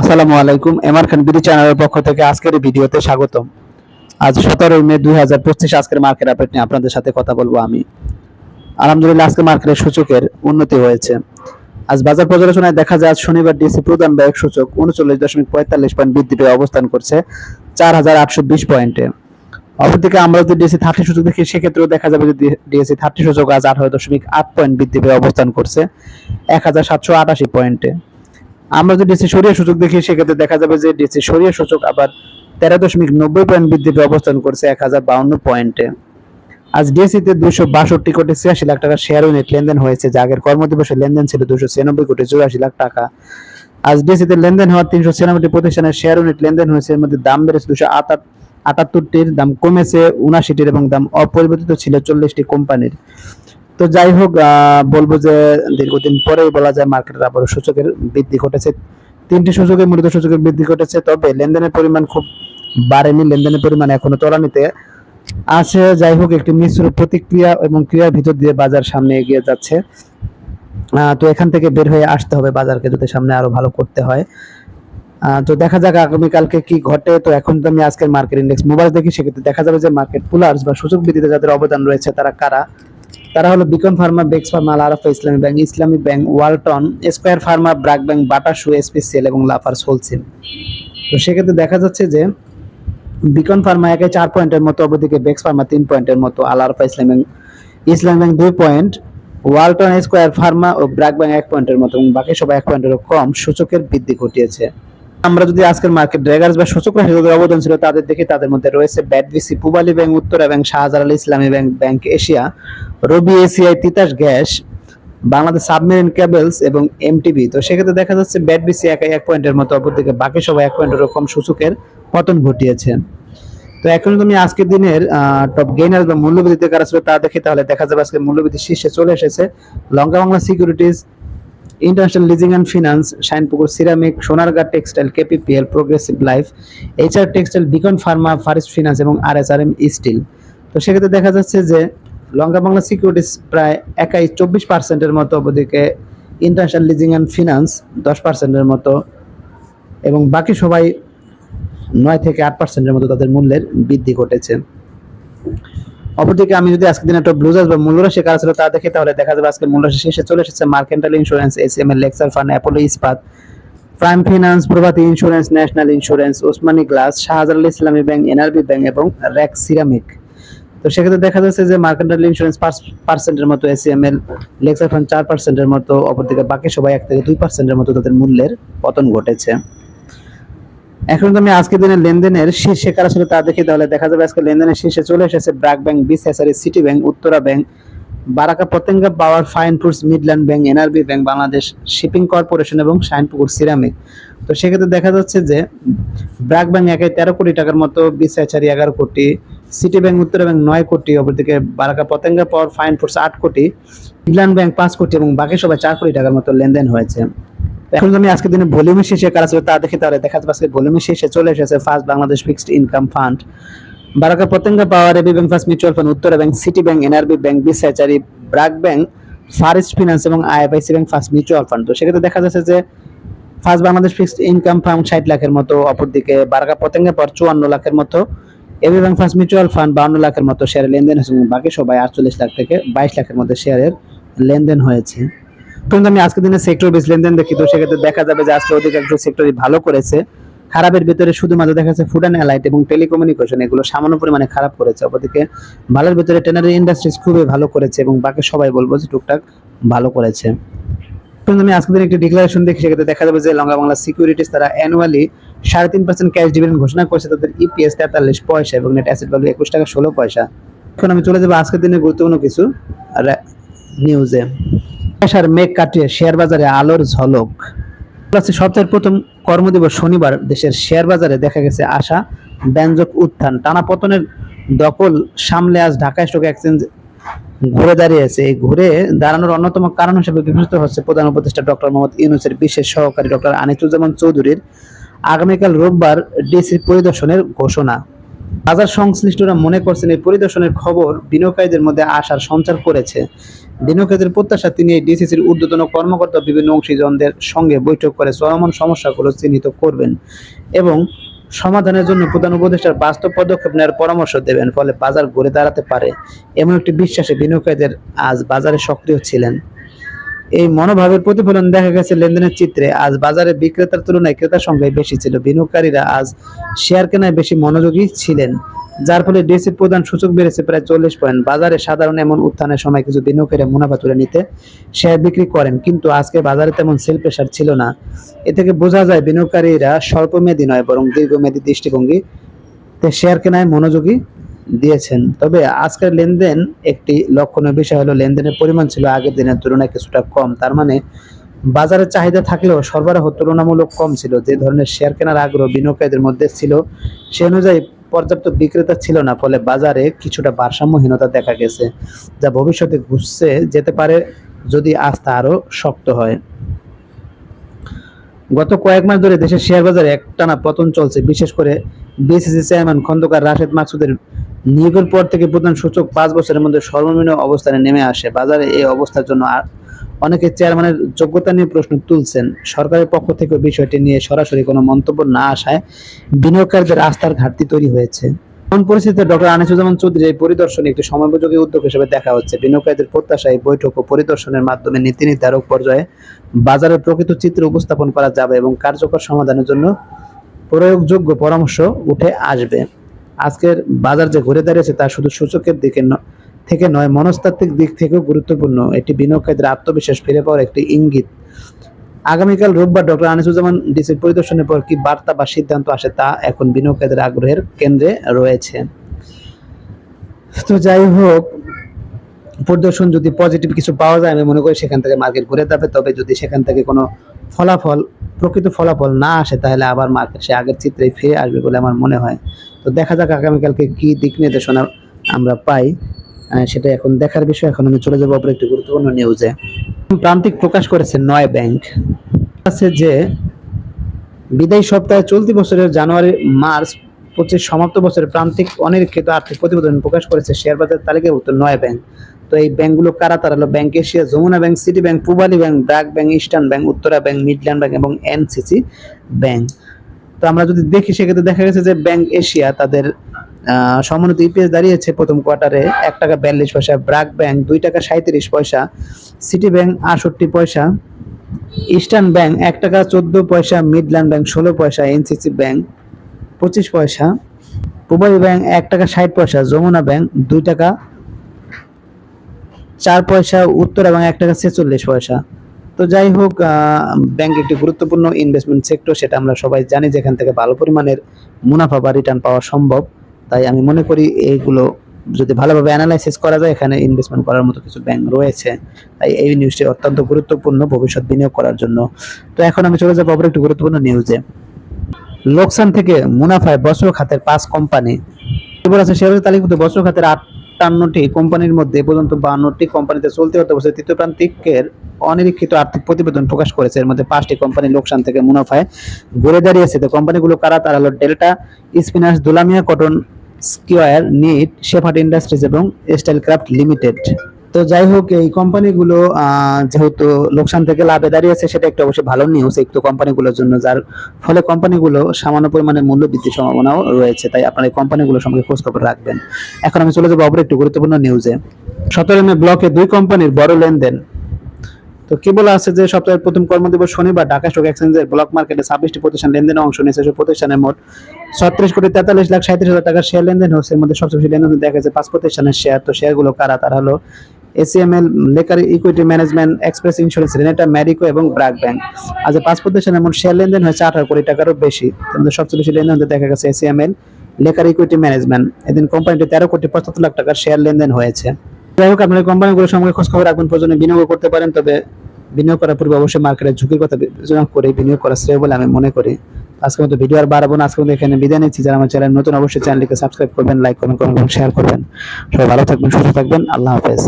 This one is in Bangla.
আসসালামু আলাইকুম এমআর খান বিডি চ্যানেলের পক্ষ থেকে আজকের ভিডিওতে স্বাগতম। আজ সতেরোই মে দুই হাজার পঁচিশ আজকের মার্কেট আপডেট নিয়ে আপনাদের সাথে কথা বলব আমি। আলহামদুলিল্লাহ, আজকে মার্কেটের সূচকের উন্নতি হয়েছে। আজ বাজার পর্যালোচনায় দেখা যায়, আজ শনিবার ডিসি প্রধান ব্যয় সূচক উনচল্লিশ দশমিক পঁয়তাল্লিশ পয়েন্ট বৃদ্ধি পেয়ে অবস্থান করছে চার হাজার আটশো বিশ পয়েন্টে। অপরদিকে আমরা যদি ডিএসি থার্টি সূচক দেখি সেক্ষেত্রেও দেখা যাবে যে ডিএসি থার্টি সূচক আজ আঠারো দশমিক আট পয়েন্ট বৃদ্ধি পেয়ে অবস্থান করছে এক হাজার সাতশো আটাশি পয়েন্টে। আমরা যদি ডিসি সূচক দেখি, সেক্ষেত্রে দেখা যাবে যে ডিসি সরিয়ে সূচক আবার তেরো দশমিক নব্বই পয়েন্ট বৃদ্ধি পেয়ে অবস্থান করছে এক হাজার বাউন্ন পয়েন্টে আজ ডিএসিতে দুশো বাষট্টি কোটি ছিয়াশি লাখ টাকা শেয়ার ইউনিট লেনদেন হয়েছে, যা আগের কর্মদিবসে লেনদেন ছিল দুশো ছিয়ানব্বই কোটি চুরাশি লাখ টাকা। আজ ডিএসিতে লেনদেন হওয়ার তিনশো ছিয়ানব্বইটি প্রতিষ্ঠানের শেয়ার ইউনিট লেনদেন হয়েছে, এর মধ্যে দাম বেড়েছে দুশো আটাত্তরটির দাম কমেছে উনাশিটির এবং দাম অপরিবর্তিত ছিল চল্লিশটি কোম্পানির। তো যাই হোক বলব যে দীর্ঘদিন পরেই বলা যায় মার্কেটের আবারও সূচকের বৃদ্ধি ঘটেছে। তিনটি সূচকের, মূলত সূচকের বৃদ্ধি ঘটেছে, তবে লেনদেনের পরিমাণ খুব বাড়েনি, লেনদেনের পরিমাণ এখনও তলানিতে আছে। যাই হোক, একটি মিশ্র প্রতিক্রিয়া এবং ক্রিয়ার ভিতর দিয়ে বাজার সামনে এগিয়ে যাচ্ছে। তো এখান থেকে বের হয়ে আসতে হবে বাজারকে যদি সামনে আরও ভালো করতে হয়। তো দেখা যাক আগামীকালকে কি ঘটে। তো এখন তো আমি আজকের মার্কেট ইন্ডেক্স মোবাইল দেখি, সেক্ষেত্রে দেখা যাবে যে মার্কেট পুলার্স বা সূচক বৃদ্ধিতে যাদের অবদান রয়েছে, তারা কারা? তারা হলো Beacon pharma Bex pharma Al Arafah Islami bank Islami bank Walton square pharma BRAC bank Bata shoe SPCL এবং লাফার্স হোলসেল তো সেক্ষেত্রে দেখা যাচ্ছে যে বিকন ফার্মা একে চার পয়েন্টের মতো অবদিকে বেক্স ফার্মা তিন পয়েন্টের মতো আল আরাফা ইসলামী ব্যাংক ইসলামী ব্যাংক দুই পয়েন্ট ওয়ালটন স্কোয়ার ফার্মা ও ব্রাক ব্যাংক এক পয়েন্টের মতো, এবং বাকি সবাই এক পয়েন্টেরও কম। সূচকের বৃদ্ধি ঘটিয়েছে। আমরা যদি আজকের মার্কেট ড্রেগার্স বা সূচক রাশি অবদান ছিল, তাদের দেখি তাদের মধ্যে রয়েছে BATBC Pubali bank Uttara bank Shahjalal Islami bank bank Asia Robi ACI Titas gas Bangladesh submarine cables এবং এমটিবি তো সেক্ষেত্রে দেখা যাচ্ছে ব্যাটভিসি একাই এক পয়েন্টের মতো, অপরদিকে বাকি সবাই এক পয়েন্টের কম সূচকের পতন ঘটিয়েছে। তো এখন তুমি আজকের দিনের টপ গেইনার বা মূল্যবৃদ্ধিতে কারা ছিল তা দেখি, তাহলে দেখা যাবে আজকে মূল্যবৃদ্ধি শীর্ষে চলে এসেছে Lanka Bangla securities international leasing and finance Shinepukur ceramic Sonargaon textile KPPL progressive life HR textile Beacon pharma far east finance এবং R S R M steel তো সেক্ষেত্রে দেখা যাচ্ছে যে লঙ্কা বাংলা সিকিউরিটিজ প্রায় একাই চব্বিশ পার্সেন্টের মতো ওদিকে ইন্টারন্যাশনাল লিজিং অ্যান্ড ফিনান্স দশ পার্সেন্টের মতো এবং বাকি সবাই নয় থেকে আট পার্সেন্টের মতো তাদের মূল্যের বৃদ্ধি ঘটেছে। অপরদিকে আমি যদি আজকে দিনে একটা ব্লুজাস বা মূল্যরাশি কারা ছিল তা দেখি তাহলে দেখা যাবে আজকে মূল্যরাশি শেষে চলে এসেছে mercantile insurance S M L Lexar fund Apollo Ispat prime finance Prabhati insurance national insurance Osmani glass Shahjalal Islami bank NRB bank এবং র্যাক সিরামিক তো সেক্ষেত্রে দেখা যাচ্ছে যে মার্কেন্টাল ইন্স্যুরেন্স পাঁচ পার্সেন্টের মতো এসিএমএল লেক্সার ফান্ড চার পার্সেন্টের মতো, অপরদিকে বাকি সবাই এক থেকে দুই পার্সেন্টের মতো তাদের মূল্যের পতন ঘটেছে। এখন তো আমি আজকে দিনের লেনদেনের শীর্ষে কারা ছিল তা দেখি তাহলে দেখা যাবে। আজকে লেনদেনের শীর্ষে চলে এসেছে BRAC bank BCSR city bank, Uttara bank, Baraka Patenga power fine foods midland bank, NRB bank, Bangladesh shipping corporation এবং শাইনপুকুর সিরামিক। তো সেক্ষেত্রে দেখা যাচ্ছে যে ব্র্যাক ব্যাংক একে তেরো কোটি টাকার মতো বিসিএসআর এগারো কোটি, সিটি ব্যাংক, উত্তরা ব্যাংক নয় কোটি, অপরদিকে Baraka Patenga power fine foods আট কোটি, মিডল্যান্ড ব্যাংক পাঁচ কোটি এবং বাকি সবাই চার কোটি টাকার মতো লেনদেন হয়েছে। এখন আমি আজকে দিনে ভলিউমের শেষে কারা ছিল তা দেখি তাহলে দেখা যাচ্ছে আজকে ভলিউমের শেষে চলে এসেছে first Bangladesh fixed income fund Baraka Patenga power AB bank first mutual fund Uttara bank city bank NRB bank বিসাচারি BRAC bank far east finance এবং IFIC bank first mutual fund তো সেক্ষেত্রে দেখা যাচ্ছে যে first Bangladesh fixed income fund ষাট লাখের মতো, অপরদিকে বারাকা পতেঙ্গা পাওয়ার চুয়ান্ন লাখের মতো AB bank first mutual fund বাউন্ন লাখের মতো শেয়ারের লেনদেন হয়েছে বাকি সবাই আটচল্লিশ লাখ থেকে বাইশ লাখের মধ্যে শেয়ারের লেনদেন হয়েছে। কিন্তু আমি আজকে দিনে সেক্টর বেস লেনদেন দেখি, তো সেক্ষেত্রে দেখা যাবে যে আজকে অধিকাংশ সেক্টরই ভালো করেছে। খারাপের ভিতরে শুধুমাত্র দেখা যাচ্ছে ফুড অ্যান্ড অ্যালাইট এবং টেলিকমিউনিকেশন এগুলো সামান্য পরিমাণে খারাপ করেছে। অপরদিকে ভালোর ভিতরে টেনারি ইন্ডাস্ট্রিজ খুবই ভালো করেছে এবং বাকি সবাই বলব যে টুকটাক ভালো করেছে। কিন্তু আমি আজকে দিন একটি ডিক্লারেশন দেখি, সেক্ষেত্রে দেখা যাবে যে লঙ্কা বাংলা সিকিউরিটিস তারা অ্যানুয়ালি সাড়ে তিন পার্সেন্ট ক্যাশ ডিভিডেন্ড ঘোষণা করেছে, তাদের ইপিএস তেতাল্লিশ পয়সা এবং নেট অ্যাসেট ভ্যালু একুশ টাকা ষোলো পয়সা। এখন আমি চলে যাব আজকের দিনে গুরুত্বপূর্ণ কিছু নিউজে আসার মেঘ কাটিয়ে শেয়ার বাজারে আলোর ঝলক। সপ্তাহের প্রথম কর্মদিবস শনিবার দেশের শেয়ার বাজারে দেখা গেছে আশা, ব্যঞ্জক উত্থান। টানা পতনের দখল সামলে আজ ঢাকা স্টক এক্সচেঞ্জ ঘুরে দাঁড়িয়েছে। এই ঘুরে দাঁড়ানোর অন্যতম কারণ হিসেবে বিবেচিত হচ্ছে প্রধান উপদেষ্টা ডক্টর মোহাম্মদ ইউনুসের বিশেষ সহকারী ডক্টর আনিসুজ্জামান চৌধুরীর আগামীকাল রোববার ডিসি পরিদর্শনের ঘোষণা। বাজার সংশ্লিষ্টরা মনে করছেন এই পরিদর্শনের খবর বিনিয়োগকারীদের মধ্যে আশার সঞ্চার করেছে। বিনিয়োগকারীদের প্রত্যাশা তিনি এই ডিসিসির ঊর্ধ্বতন কর্মকর্তা বিভিন্ন অংশীজনদের সঙ্গে বৈঠক করে চলমান সমস্যাগুলো চিহ্নিত করবেন এবং সমাধানের জন্য প্রধান উপদেষ্টার বাস্তব পদক্ষেপ নেওয়ার পরামর্শ দেবেন, ফলে বাজার গড়ে দাঁড়াতে পারে। এমন একটি বিশ্বাসে বিনিয়োগকারীদের আজ বাজারে সক্রিয় ছিলেন। এই মনোভাবের প্রতিফলন দেখা গেছে লেনদেনের চিত্রে। আজ বাজারে বিক্রেতার তুলনায় ক্রেতার সংখ্যাই বেশি ছিল। বিনিয়োগকারীরা আজ শেয়ার কেনায় বেশি মনোযোগী ছিলেন, যার ফলে ডিএসির প্রধান সূচক বেড়েছে প্রায় চল্লিশ পয়েন্ট। বাজারে সাধারণ এমন উত্থানের সময় কিছু বিনিয়োগকারীরা মুনাফা তুলে নিতে শেয়ার বিক্রি করেন, কিন্তু আজকে বাজারে তেমন সেল প্রেশার ছিল না। এ থেকে বোঝা যায় বিনিয়োগকারীরা স্বল্পমেয়াদী নয়, বরং দীর্ঘমেয়াদী দৃষ্টিভঙ্গি শেয়ার কেনায় মনোযোগী দিয়েছেন। তবে আজকের লেনদেন একটি লক্ষণীয় বিষয় হলো, লেনদেনের পরিমাণ ছিল আগের দিনের তুলনায় কিছুটা কম। তার মানে বাজারে চাহিদা থাকলেও সরবরাহ তুলনামূলক কম ছিল। যে ধরনের শেয়ার কেনার আগ্রহ বিনিয়োগকারীদের মধ্যে ছিল, সে অনুযায়ী পর্যাপ্ত বিক্রেতা ছিল না, ফলে বাজারে কিছুটা ভারসাম্যহীনতা দেখা গেছে, যা ভবিষ্যতে ঘুষছে যেতে পারে যদি আস্থা আরও শক্ত হয়। গত কয়েক মাস ধরে দেশের শেয়ার বাজারে একটানা পতন চলছে। বিশেষ করে বিসিসি চেয়ারম্যান খন্দকার রাশেদ মাকসুদের নিয়োগের পর থেকে প্রধান সূচক পাঁচ বছরের মধ্যে সর্বনিম্ন অবস্থানে নেমে আসে। বাজারে এই অবস্থার জন্য অনেকে চেয়ারম্যানের যোগ্যতা নিয়ে প্রশ্ন তুলছেন। সরকারের পক্ষ থেকে বিষয়টি নিয়ে সরাসরি কোনো মন্তব্য না আসায় বিনিয়োগকারীদের আস্থার ঘাটতি তৈরি হয়েছে। এমন পরিস্থিতিতে ডক্টর আনিসুজ্জামান চৌধুরী এই পরিদর্শন একটি সময়োপযোগী উদ্যোগ হিসেবে দেখা হচ্ছে। বিনিয়োগকারীদের প্রত্যাশা এই বৈঠক ও পরিদর্শনের মাধ্যমে নীতি নির্ধারক পর্যায়ে বাজারের প্রকৃত চিত্র উপস্থাপন করা যাবে এবং কার্যকর সমাধানের জন্য প্রয়োগযোগ্য পরামর্শ উঠে আসবে। আজকের বাজার যে ঘুরে দাঁড়িয়েছে তা শুধু সূচকের দিকে থেকে নয়, মনস্তাত্ত্বিক দিক থেকেও গুরুত্বপূর্ণ। এটি বিনিয়োগকারীদের আত্মবিশ্বাস ফিরে পাওয়ার একটি ইঙ্গিত। আগামীকাল রোববার ডক্টর আনিসুজ্জামান ডিসির পরিদর্শনের পর কি বার্তা বা সিদ্ধান্ত আসে তা এখন বিনিয়োগকারীদের আগ্রহের কেন্দ্রে রয়েছে। তো যাই হোক, পরিদর্শন যদি পজিটিভ কিছু পাওয়া যায়, আমি মনে করি সেখান থেকে মার্কেট ঘুরে যাবে। তবে যদি সেখান থেকে কোনো ফলাফল, প্রকৃত ফলাফল না আসে, তাহলে আবার মার্কেট সে আগের চিত্রে ফিরে আসবে বলে আমার মনে হয়। তো দেখা যাক আগামীকালকে কি দিক নির্দেশনা আমরা পাই। সেটা এখন দেখার বিষয়। এখন আমি চলে যাব অপর একটি গুরুত্বপূর্ণ নিউজে প্রান্তিক প্রকাশ করেছে নয় ব্যাংক। আছে যে, বিদায়ী সপ্তাহে চলতি বছরের জানুয়ারি, মার্চ, পঁচিশ সমাপ্ত বছরের প্রান্তিক অনিরীক্ষিত আর্থিক প্রতিবেদন প্রকাশ করেছে শেয়ার বাজার তালিকাভুক্ত নয় ব্যাংক। তো এই ব্যাংকগুলো কারা? তারা হলো bank Asia, Jamuna bank, city bank, Pubali bank BRAC bank, eastern bank, Uttara bank, midland bank এবং এনসিসি ব্যাংক। তো আমরা যদি দেখি, সেক্ষেত্রে দেখা গেছে যে ব্যাংক এশিয়া তাদের সমন্বিত ইপিএস দাঁড়িয়েছে প্রথম কোয়ার্টারে এক টাকা বিয়াল্লিশ পয়সা ব্র্যাক ব্যাংক দুই টাকা সাঁত্রিশ পয়সা সিটি ব্যাংক আটষট্টি পয়সা ইস্টার্ন ব্যাংক এক টাকা চোদ্দ পয়সা মিডল্যান্ড ব্যাংক ষোলো পয়সা এনসিসি ব্যাংক পঁচিশ পয়সা পূবালী ব্যাংক এক টাকা ষাট পয়সা যমুনা ব্যাংক দুই টাকা চার পয়সা উত্তর এবং এক টাকা ছেচল্লিশ পয়সা। তো যাই হোক ব্যাংক একটি গুরুত্বপূর্ণ ইনভেস্টমেন্ট সেক্টর সেটা আমরা সবাই জানি যেখান থেকে ভালো পরিমাণের মুনাফা বা রিটার্ন পাওয়া সম্ভব। তাই আমি মনে করি এইগুলো যদি ভালোভাবে অ্যানালাইসিস করা যায়, এখানে ইনভেস্টমেন্ট করার মতো কিছু ব্যাংক রয়েছে। তাই এই নিউজটি অত্যন্ত গুরুত্বপূর্ণ, ভবিষ্যৎ বিনিয়োগ করার জন্য। তো এখন আমি চলে যাব অপর একটি গুরুত্বপূর্ণ নিউজে লোকসান থেকে মুনাফায় বস্ত্র খাতের পাঁচ কোম্পানি এবার আছে তালিকাভুক্ত বস্ত্র খাতের আটান্নটি কোম্পানির মধ্যে পর্যন্ত বান্নটি কোম্পানিতে চলতি অর্থ বছরের তৃতীয় প্রান্তিকের অনিরীক্ষিত আর্থিক প্রতিবেদন প্রকাশ করেছে। এর মধ্যে পাঁচটি কোম্পানি লোকসান থেকে মুনাফায় ঘুরে দাঁড়িয়েছে। তো কোম্পানিগুলো কারা? তারা হলো Delta spinners Dulamia, cotton, square, knit Shepherd industries এবং স্টাইল ক্রাফট লিমিটেড। তো যাই হোক, এই কোম্পানিগুলো যেহেতু লোকসান থেকে লাভে দাঁড়িয়েছে, সেটা একটা অবশ্যই ভালো নিউজ একটু কোম্পানিগুলোর জন্য, যার ফলে কোম্পানিগুলো সামান্য পরিমাণে মূল্য বৃদ্ধির সম্ভাবনাও রয়েছে, তাই আপনার এই কোম্পানিগুলো সম্পর্কে খোঁজ খবর রাখবেন। এখন আমি চলে যাব অপর একটি গুরুত্বপূর্ণ নিউজে সতেরো মে ব্লকে দুই কোম্পানির বড় লেনদেন। তো কি বলা আছে যে, সপ্তাহের প্রথম কর্মদিবস শনিবার ঢাকা স্টক এক্সচেঞ্জের ব্লক মার্কেটে ছাব্বিশটি প্রতিষ্ঠান লেনদেনে অংশ নিয়েছে সেসব প্রতিষ্ঠানের মোট ছত্রিশ কোটি তেতাল্লিশ লাখ সাঁত্রিশ হাজার টাকার শেয়ার লেনদেন হচ্ছে এর মধ্যে সবচেয়ে বেশি লেনদেন দেখা যাচ্ছে পাঁচ প্রতিষ্ঠানের শেয়ার তো শেয়ারগুলো কারা? তারা হলো ACML lacquer equity management express insurance Renata Marico এবং ব্র্যাক ব্যাংক আজ পাঁচ প্রতিষ্ঠানের মোট শেয়ার লেনদেন হয়েছে আঠারো কোটি টাকারও বেশি। তার সবচেয়ে বেশি লেনদেন দেখা গেছে এসিএমএল লেকার ইকুইটি ম্যানেজমেন্ট এদিন কোম্পানিটি তেরো কোটি পঁচাত্তর লাখ টাকার শেয়ার লেনদেন হয়েছে। যাই হোক, আপনার কোম্পানিগুলো সম্পর্কে খোঁজ খবর রাখবেন, প্রয়োজনে বিনিয়োগ করতে পারেন, তবে বিনিয়োগ করার পূর্বে অবশ্যই মার্কেটের ঝুঁকির কথা বিবেচনা করে বিনিয়োগ করা শ্রেয় বলে আমি মনে করি। আজকের মতো ভিডিও আর বাড়াবো না, আজকের মতো এখানে বিদায় নিচ্ছি। যারা আমার চ্যানেল নতুন, অবশ্যই চ্যানেলটিকে সাবস্ক্রাইব করবেন লাইক করবেন কমেন্ট করবেন শেয়ার করবেন। সবাই ভালো থাকবেন, সুস্থ থাকবেন, আল্লাহ হাফেজ।